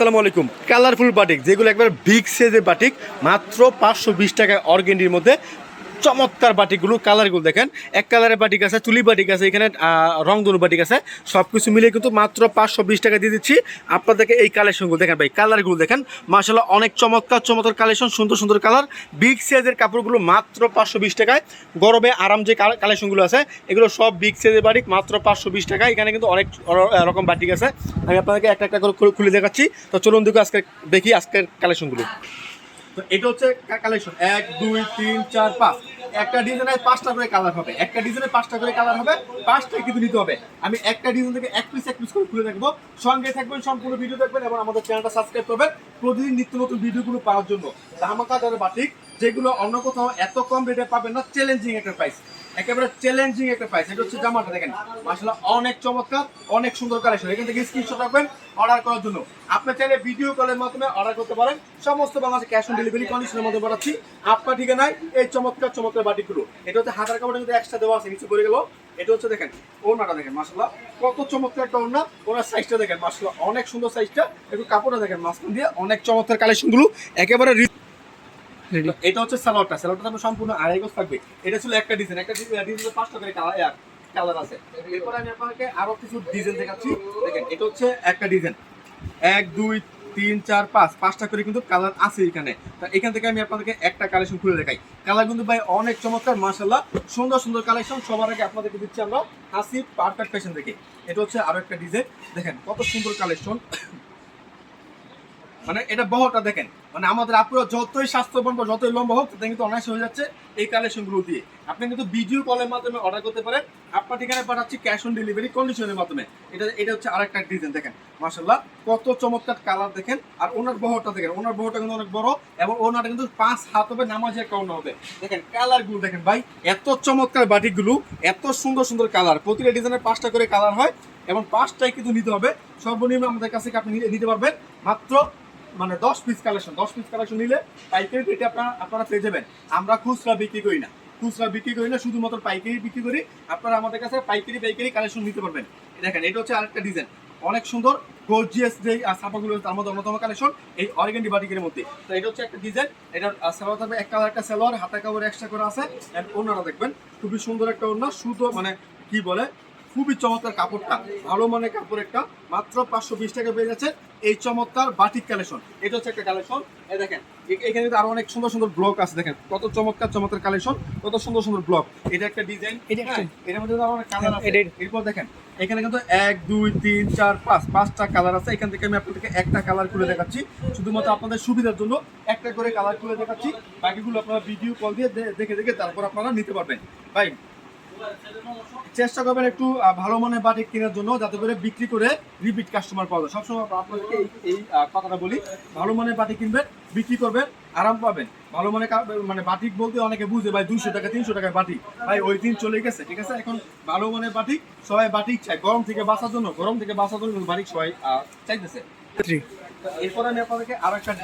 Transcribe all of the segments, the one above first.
আসসালামু আলাইকুম। Colourful batik যেগুলো একবার বিগ সাইজের বাটিক মাত্র পাঁচশো বিশ টাকায় অর্গেন্ডির মধ্যে চমৎকার বাটিগুলো, কালারগুলো দেখেন। এক কালারের বাটিক আছে, তুলি বাটিক আছে, এখানে রংধনু বাটিক আছে। সব কিছু মিলিয়ে কিন্তু মাত্র পাঁচশো বিশ টাকা দিয়ে দিচ্ছি। আপনাদেরকে এই কালেকশনগুলো দেখেন ভাই, কালারগুলো দেখেন। মাসাল্লাহ অনেক চমৎকার চমৎকার কালেকশন, সুন্দর সুন্দর কালার। বিগ সাইজের কাপড়গুলো মাত্র পাঁচশো বিশ টাকায়। গরমে আরাম যে কালেকশনগুলো আছে, এগুলো সব বিগ সাইজের বাটিক, মাত্র পাঁচশো বিশ টাকা এখানে কিন্তু অনেক রকম বাটিক আছে। আমি আপনাদেরকে একটা একটা করে খুলে- খুলে দেখাচ্ছি। তো চলুন দেখো আজকে দেখি আজকের কালেকশনগুলো। তো এটা হচ্ছে কালেকশন। এক, দুই, তিন, চার, পাঁচ। একটা ডিজাইনের পাঁচটা করে কালার হবে, একটা ডিজাইনের পাঁচটা করে কালার হবে পাঁচটা কিন্তু নিতে হবে। আমি একটা ডিজাইন থেকে এক পিস এক পিস করে খুলে দেখব। সঙ্গে থাকবেন, সম্পূর্ণ ভিডিও দেখবেন এবং আমাদের চ্যানেলটা সাবস্ক্রাইব করবেন প্রতিদিন নিত্য নতুন ভিডিওগুলো পাওয়ার জন্য। ধামাকা ধামাকাদার বাটিক যেগুলো অন্য কোথাও এত কম রেটে পাবেন না চ্যালেঞ্জিং একটা প্রাইস একেবারে চ্যালেঞ্জিং একটা প্রাইস এটা হচ্ছে জামাটা, দেখেন। মাসাল্লাহ অনেক চমৎকার, অনেক সুন্দর কালেকশন এখান থেকে স্ক্রিনশট রাখবেন অর্ডার করার জন্য। আপনি চাইলে ভিডিও কলের মাধ্যমে অর্ডার করতে পারেন। সমস্ত বাংলাদেশে ক্যাশ অন ডেলিভারি কন্ডিশনের মধ্যে পাঠাচ্ছি। আপনার ঠিকানায় এই চমৎকার চমৎকার বাটিগুলো এটা হচ্ছে হাজার কাপড়ের কিন্তু এক্সট্রা দেওয়া আছে, নিচে পড়ে গেল। এটা হচ্ছে, দেখেন ওনাটা দেখেন মাসাল্লাহ কত চমৎকার একটা ওনা ওনার সাইজটা দেখেন মাসাল্লাহ অনেক সুন্দর সাইজটা একটু কাপড়টা, দেখেন, মাঝখান দিয়ে অনেক চমৎকার কালেকশনগুলো একেবারে এটা হচ্ছে সালোয়ারটা সালোয়ারটা থাকবে সম্পূর্ণ আড়াই গজ থাকবে। এটা ছিল একটা ডিজাইন একটা ডিজাইন পাঁচটা করে কালার কালার আছে। এরপর আমি আপনাকে আরও কিছু ডিজাইন দেখাচ্ছি। দেখেন, এটা হচ্ছে একটা ডিজাইন এক, দুই, তিন, চার, পাঁচ, পাঁচটা করে কিন্তু কালার আছে এখানে। তা এখান থেকে আমি আপনাদেরকে একটা কালেকশন খুলে দেখাই। কালার কিন্তু ভাই অনেক চমৎকার মাসাল্লাহ সুন্দর সুন্দর কালেকশন সবার আগে আপনাদেরকে দিচ্ছি আমরা হাসি পারফেক্ট ফ্যাশন থেকে এটা হচ্ছে আরও একটা ডিজাইন দেখেন, কত সুন্দর কালেকশন মানে এটা বহটা দেখেন। মানে আমাদের আপুরা যতই স্বাস্থ্যবান বা যতই লম্বা হোক তাতে কিন্তু অনায়াসে হয়ে যাচ্ছে এই কালেকশনগুলো দিয়ে। আপনি কিন্তু ভিডিও কলের মাধ্যমে অর্ডার করতে পারেন। আপনার ঠিকানায় পাঠাচ্ছি ক্যাশ অন ডেলিভারি কন্ডিশনের মাধ্যমে। এটা এটা হচ্ছে আরেকটা ডিজাইন দেখেন। মাসাল্লাহ কত চমৎকার কালার দেখেন। আর ওনার বহরটা দেখেন, ওনার বহরটা কিন্তু অনেক বড় এবং ওনারটা কিন্তু পাঁচ হাত হবে, নামাজে একটা ওনা হবে। দেখেন কালারগুলো দেখেন ভাই, এত চমৎকার বাটিকগুলো, এত সুন্দর সুন্দর কালার প্রতিটা ডিজাইনের পাঁচটা করে কালার হয় এবং পাঁচটাই কিন্তু নিতে হবে। সর্বনিম্ন আমাদের কাছে আপনি নিতে পারবেন। মাত্র মানে দশ পিস কালেকশন দশ পিস কালেকশন নিলে পাইকারি রেটে আপনারা আপনারা পেয়ে যাবেন। আমরা খুচরা বিক্রি করি না। খুচরা বিক্রি করি না শুধুমাত্র পাইকারি বিক্রি করি। আপনারা আমাদের কাছে পাইকারি পাইকারি কালেকশন নিতে পারবেন। দেখেন, এটা হচ্ছে আরেকটা ডিজাইন অনেক সুন্দর গর্জিয়াস যে ছাপাগুলো তার মধ্যে অন্যতম কালেকশন এই অরিগেন্ডি বাটিকের মধ্যে। তো এটা হচ্ছে একটা ডিজাইন এটার সালোয়ার থাকবে, এক কালার একটা সালোয়ার হাতা কাপড় এক্সট্রা করে আছে। এন্ড অন্যরা দেখবেন, খুবই সুন্দর একটা অন্য শুধু মানে কি বলে, খুবই চমৎকার কাপড়টা। ভালো মানের কাপড় একটা। মাত্র পাঁচশো বিশ টাকা পেয়ে যাচ্ছে। এই চমৎকার বাটিক কালেকশন। এটা হচ্ছে একটা কালেকশন। এই দেখেন এখানে কিন্তু আরও অনেক সুন্দর সুন্দর ব্লক আছে। দেখেন কত চমৎকার চমৎকার কালেকশন কত সুন্দর সুন্দর ব্লক। এটা একটা ডিজাইন এটা একটা- এটার মধ্যে আরও অনেক কালার আছে। এরপর দেখেন এখানে কিন্তু এক দুই তিন চার পাঁচ পাঁচটা কালার আছে। এখান থেকে আমি আপনাদেরকে একটা কালার খুলে দেখাচ্ছি। শুধুমাত্র আপনাদের সুবিধার জন্য একটা করে কালার খুলে দেখাচ্ছি। বাকিগুলো আপনারা ভিডিও কল দিয়ে দেখে দেখে তারপর আপনারা নিতে পারবেন। ভাই চেষ্টা করবেন একটু ভালো মানের বাটিক কেনার জন্য যাতে করে বিক্রি করে রিপিট কাস্টমার পাওয়া যায়। সবসময় আপনাদেরকে এই কথাটা বলি, ভালো মানের বাটিক কিনবেন, বিক্রি করবেন, আরাম পাবেন। ভালো মানে মানে বাটিক বলতে অনেকে বুঝে, ভাই দুইশো টাকা, তিনশো টাকার বাটিক। ভাই ওই দিন চলে গেছে, ঠিক আছে? এখন ভালো মানের বাটিক সবাই বাটিক চাই গরম থেকে বাঁচার জন্য, গরম থেকে বাঁচার জন্য বাটিক সবাই চাইতেছে। আমি আপনাদেরকে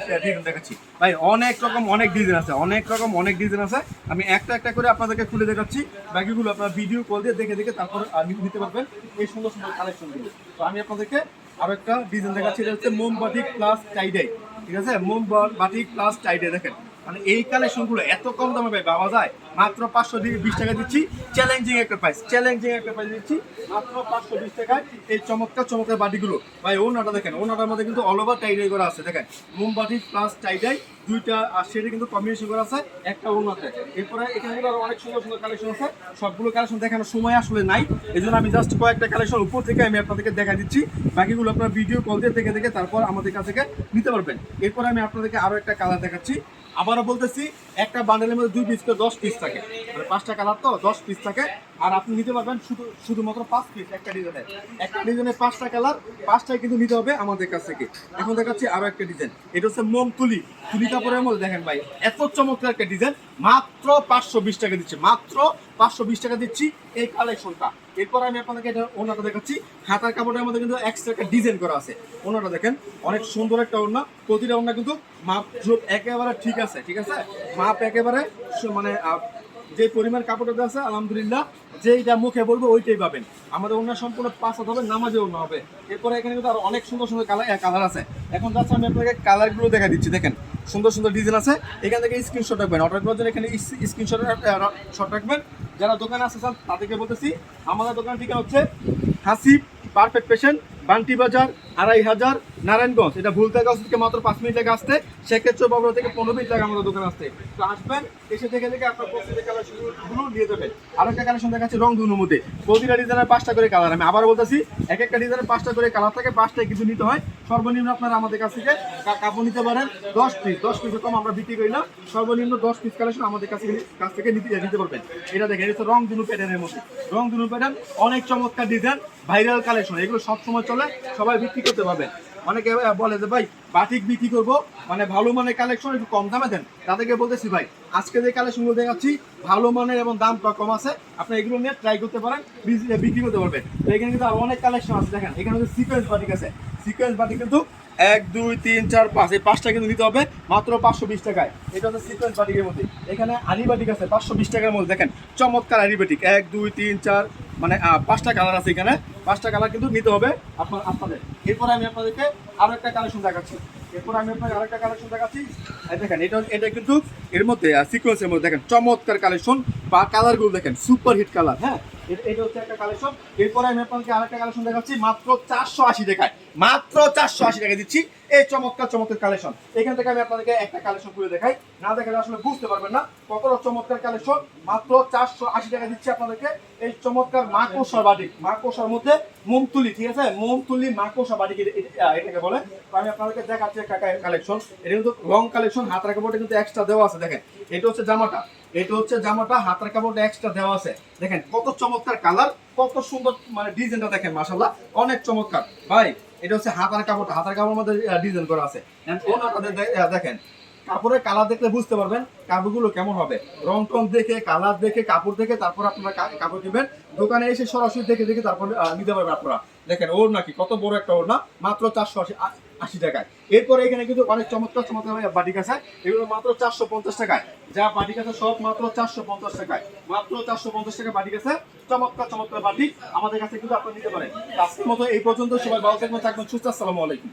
একটা ডিজাইন দেখাচ্ছি। ভাই, অনেক রকম, অনেক ডিজাইন আছে, অনেক রকম, অনেক ডিজাইন আছে। আমি একটা একটা করে আপনাদেরকে খুলে দেখাচ্ছি। বাকিগুলো আপনারা ভিডিও কল দিয়ে দেখে দেখে তারপর নিতে পারবেন এই সুন্দর সুন্দর কালেকশনগুলো তো আমি আপনাদেরকে আর একটা ডিজাইন দেখাচ্ছি, এটা হচ্ছে মোমবাটি প্লাস টাইডাই ঠিক আছে? মোমবাটি প্লাস টাইডাই দেখেন। মানে এই কালেকশনগুলো এত কম দামে ভাই পাওয়া যায়। মাত্র পাঁচশো থেকে বিশ টাকা দিচ্ছি। চ্যালেঞ্জিং একটা প্রাইস চ্যালেঞ্জিং একটা প্রাইস দিচ্ছি। মাত্র পাঁচশো বিশ টাকায় এই চমৎকার চমৎকার বাটিগুলো। ভাই ওনাটা দেখেন ওনাটার মধ্যে কিন্তু অল ওভার টাইডাই করা আছে, দেখেন। মোমবাটি প্লাস টাইডাই দুইটা আর সেটা কিন্তু কম্বিনেশন করা আছে, একটা ওনাতে এরপরে এখানে কিন্তু আরও অনেক সুন্দর সুন্দর কালেকশন আছে। সবগুলো কালেকশন দেখানোর সময় আসলে নাই। এই জন্য আমি জাস্ট কয়েকটা কালেকশন উপর থেকে আমি আপনাদেরকে দেখা দিচ্ছি। বাকিগুলো আপনার ভিডিও কল দিয়ে দেখে দেখে তারপর আমাদের কাছ থেকে নিতে পারবেন। এরপরে আমি আপনাদেরকে আরও একটা কালার দেখাচ্ছি। আবারও বলতেছি, একটা বান্ডেলের মধ্যে দুই পিস করে দশ পিস থাকে। মানে পাঁচটা কালার তো, দশ পিস থাকে। আর আপনি নিতে পারবেন শুধু শুধুমাত্র পাঁচ পিস একটা ডিজাইনের একটা ডিজাইনের পাঁচটা কালার পাঁচটাই কিন্তু নিতে হবে আমাদের কাছ থেকে। এখন দেখাচ্ছি আরও একটা ডিজাইন এটা হচ্ছে মোম তুলি। তুলি কাপড়ের মধ্যে দেখেন ভাই, এত চমৎকার একটা ডিজাইন মাত্র পাঁচশো বিশ টাকা দিচ্ছি, মাত্র পাঁচশো বিশ টাকা দিচ্ছি এই কালেকশনটা এরপর আমি আপনাদেরকে এটা ওনাটা দেখাচ্ছি। হাতার কাপড়ের মধ্যে কিন্তু এক্সট্রা একটা ডিজাইন করা আছে। ওনাটা দেখেন, অনেক সুন্দর একটা ওনা প্রতিটা ওনা কিন্তু মাপ ঝোপ একেবারে ঠিক আছে ঠিক আছে? মাপ একেবারে মানে যে পরিমাণ কাপড়টা দেওয়া আছে, আলহামদুলিল্লাহ, যেইটা মুখে বলব ওইটাই পাবেন। আমাদের অন্য সম্পূর্ণ পাঁচ হবে নামাজে অন্য হবে। এরপরে এখানে কিন্তু আরও অনেক সুন্দর সুন্দর কালার কালার আছে। এখন যাচ্ছে আমি আপনাকে কালারগুলো দেখা দিচ্ছি, দেখেন। সুন্দর সুন্দর ডিজাইন আছে। এখান থেকে স্ক্রিনশট রাখবেন। অর্ডার করার জন্য এখানে স্ক্রিনশট শট রাখবেন। যারা দোকানে আসতে চান, তাদেরকে বলতেছি, আমাদের দোকান থেকে হচ্ছে হাসিব পারফেক্ট পেশেন্ট বান্টি বাজার আড়াই হাজার নারায়ণগঞ্জ। এটা ভুলতাগঞ্জ থেকে মাত্র পাঁচ মিনিট লাগে আসতে সেক্ষেত্রে বাবুরা থেকে পনেরো মিনিট লাগে আমাদের দোকানে আসতে তো আসবেন, এসে থেকে থেকে আপনার কালেকশনগুলো নিয়ে যাবেন। আর একটা কালেকশন দেখাচ্ছি রং ধুনুর মধ্যে। প্রতিটা ডিজাইনের পাঁচটা করে কালার আমি আবার বলতেছি, এক একটা ডিজাইনের পাঁচটা করে কালার থাকে পাঁচটা কিছু নিতে হয়। সর্বনিম্ন আপনারা আমাদের কাছ থেকে কাপড় নিতে পারেন দশ পিস দশ পিসের কম আমরা বিক্রি করি না। সর্বনিম্ন দশ পিস কালেকশন আমাদের কাছে কাছ থেকে নিতে নিতে পারবেন। এটা দেখেন, এটা রং ধুনু প্যাটার্নের মধ্যে। রং ধুনু প্যাটার্ন অনেক চমৎকার ডিজাইন ভাইরাল কালেকশন এগুলো সবসময় চলে, সবাই বিক্রি করতে পারবেন। অনেকে বলে যে, ভাই, বাটিক বিক্রি করব। মানে ভালো মানের কালেকশন একটু কম দামে দেন। তাদেরকে বলতেছি, ভাই, আজকে যে কালেকশনগুলো দেখাচ্ছি, ভালো মানের এবং দামটা কম আছে, আপনি এগুলো নিয়ে ট্রাই করতে পারেন বিক্রি করতে পারবেন। তো এখানে কিন্তু আরও অনেক কালেকশন আছে, দেখেন। এখানে হচ্ছে সিকোয়েন্স বাটিক আছে। সিকোয়েন্স বাটিক কিন্তু এক, দুই, তিন, চার, পাঁচ, এই পাঁচটা কিন্তু নিতে হবে মাত্র পাঁচশো বিশ টাকায়। এটা হচ্ছে সিকোয়েন্স বাটিকের মধ্যে। এখানে আলিবাটিক আছে, পাঁচশো বিশ টাকার মধ্যে। দেখেন, চমৎকার আলিবাটিক এক, দুই, তিন, চার মানে পাঁচটা কালার আছে এখানে। পাঁচটা কালার কিন্তু নিতে হবে আপনার আপনাদের। এরপরে আমি আপনাদেরকে আরও একটা কালেকশন দেখাচ্ছি। এরপরে আমি আপনাকে আরেকটা কালেকশন দেখাচ্ছি। দেখেন, এটা এটা কিন্তু এর মধ্যে সিকোয়েন্সের মধ্যে। দেখেন, চমৎকার কালেকশন বা কালারগুলো দেখেন সুপার হিট কালার হ্যাঁ? এটা- হচ্ছে একটা কালেকশন এরপরে আমি আরেকটা কালেকশন দেখাচ্ছি, মাত্র চারশো আশি মাত্র চারশো আশি টাকা দিচ্ছি এই চমৎকার চমৎকার কালেকশন এখান থেকে আমি একটা কালেকশন দেখাই। না আসলে বুঝতে পারবেন না। কতটা চমৎকার কালেকশন মাত্র চারশো আশি টাকা দিচ্ছি আপনাদেরকে। এই চমৎকার মাকোসার মধ্যে মোমতুলি ঠিক আছে? মোমতুলি মাকোসা এটাকে বলে। আমি আপনাদেরকে দেখাচ্ছি একটা কালেকশন এটা কিন্তু রং কালেকশন হাত রাখা কিন্তু এক্সট্রা দেওয়া আছে, দেখেন। এটা হচ্ছে জামাটা। এটা হচ্ছে জামাটা, হাতের কাপড় এক্সট্রা দেওয়া আছে। দেখেন, কত চমৎকার কালার কত সুন্দর মানে ডিজাইনটা দেখেন মাশাল্লাহ অনেক চমৎকার। ভাই, এটা হচ্ছে হাতার কাপড় হাতার কাপড়ের মধ্যে ডিজাইন করা আছে। দেখেন, কাপড়ের কালার দেখলে বুঝতে পারবেন কাপড়গুলো কেমন হবে। রং টং দেখে কালার দেখে, কাপড় দেখে, তারপর আপনারা কাপড় নেবেন। দোকানে এসে সরাসরি দেখে দেখে তারপর নিতে পারবেন আপনারা। দেখেন, ওর নাকি কত বড় একটা ওর না, মাত্র চারশো আশি আশি টাকায়। এরপরে এখানে কিন্তু অনেক চমৎকার চমৎকার বাটিক আছে এগুলো মাত্র চারশো পঞ্চাশ টাকায়। যা বাটি আছে সব মাত্র চারশো পঞ্চাশ টাকায়। মাত্র চারশো পঞ্চাশ টাকা বাটি আছে চমৎকার চমৎকার বাটি। আমাদের কাছে কিন্তু আপনারা নিতে পারেন। আজকের মতো এই পর্যন্ত, সবাই ভালো থাকবেন থাকবেন, সুস্থ, আসসালামু আলাইকুম।